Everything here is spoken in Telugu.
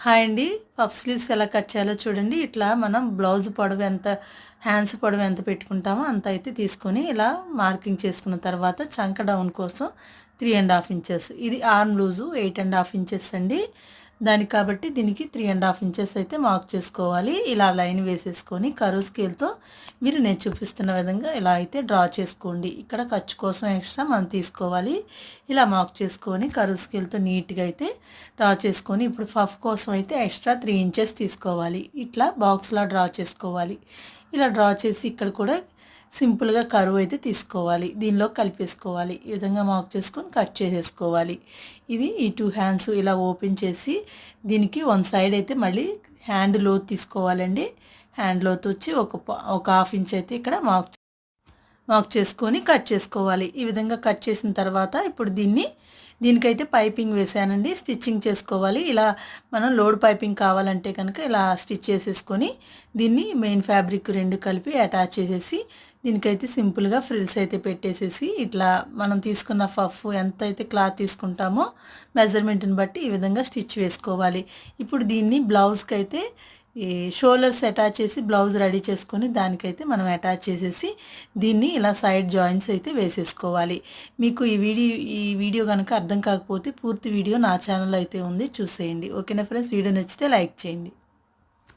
హాయ్ అండి. పఫ్ స్లీవ్స్ ఎలా కట్ చేయాలో చూడండి. ఇట్లా మనం బ్లౌజ్ పొడవు ఎంత హ్యాండ్స్ పొడవు ఎంత పెట్టుకుంటామో అంత అయితే తీసుకొని ఇలా మార్కింగ్ చేసుకున్న తర్వాత చంక డౌన్ కోసం త్రీ అండ్ హాఫ్ ఇంచెస్ ఇది arm loose eight and half inches అండి. దానికి కాబట్టి దీనికి త్రీ అండ్ హాఫ్ ఇంచెస్ అయితే మార్క్ చేసుకోవాలి. ఇలా లైన్ వేసేసుకొని కరువు స్కేల్తో మీరు నేను చూపిస్తున్న విధంగా ఇలా అయితే డ్రా చేసుకోండి. ఇక్కడ ఖర్చు కోసం ఎక్స్ట్రా మనం తీసుకోవాలి. ఇలా మార్క్ చేసుకొని కరువు స్కేల్తో నీట్గా అయితే డ్రా చేసుకొని ఇప్పుడు ఫఫ్ కోసం అయితే ఎక్స్ట్రా త్రీ ఇంచెస్ తీసుకోవాలి. ఇట్లా బాక్స్లా డ్రా చేసుకోవాలి. ఇలా డ్రా చేసి ఇక్కడ కూడా సింపుల్గా కరువు అయితే తీసుకోవాలి. దీనిలో కలిపేసుకోవాలి. ఈ విధంగా మార్క్ చేసుకొని కట్ చేసేసుకోవాలి. ఇది ఈ టూ హ్యాండ్స్ ఇలా ఓపెన్ చేసి దీనికి వన్ సైడ్ అయితే మళ్ళీ హ్యాండ్ లోతు తీసుకోవాలండి. హ్యాండ్ లోతు వచ్చి ఒక ఒక హాఫ్ ఇంచ్ అయితే ఇక్కడ మార్క్ వాక్ చేసుకొని కట్ చేసుకోవాలి. ఈ విధంగా కట్ చేసిన తర్వాత ఇప్పుడు దీన్ని దీనికైతే పైపింగ్ వేసానండి. స్టిచ్చింగ్ చేసుకోవాలి. ఇలా మనం లోడ్ పైపింగ్ కావాలంటే కనుక ఇలా స్టిచ్ చేసేసుకొని దీన్ని మెయిన్ ఫ్యాబ్రిక్ రెండు కలిపి అటాచ్ చేసేసి దీనికైతే సింపుల్గా ఫ్రిల్స్ అయితే పెట్టేసేసి ఇట్లా మనం తీసుకున్న ఫఫ్ ఎంత అయితే క్లాత్ తీసుకుంటామో మెజర్మెంట్ని బట్టి ఈ విధంగా స్టిచ్ వేసుకోవాలి. ఇప్పుడు దీన్ని బ్లౌజ్కి అయితే ఈ షోల్డర్స్ అటాచ్ చేసి బ్లౌజ్ రెడీ చేసుకొని దానికైతే మనం అటాచ్ చేసేసి దీన్ని ఇలా సైడ్ జాయింట్స్ అయితే వేసేసుకోవాలి. మీకు ఈ వీడియో ఈ వీడియో కనుక అర్థం కాకపోతే పూర్తి వీడియో నా ఛానల్ అయితే ఉంది. చూసేయండి. ఓకేనా ఫ్రెండ్స్? వీడియో నచ్చితే లైక్ చేయండి.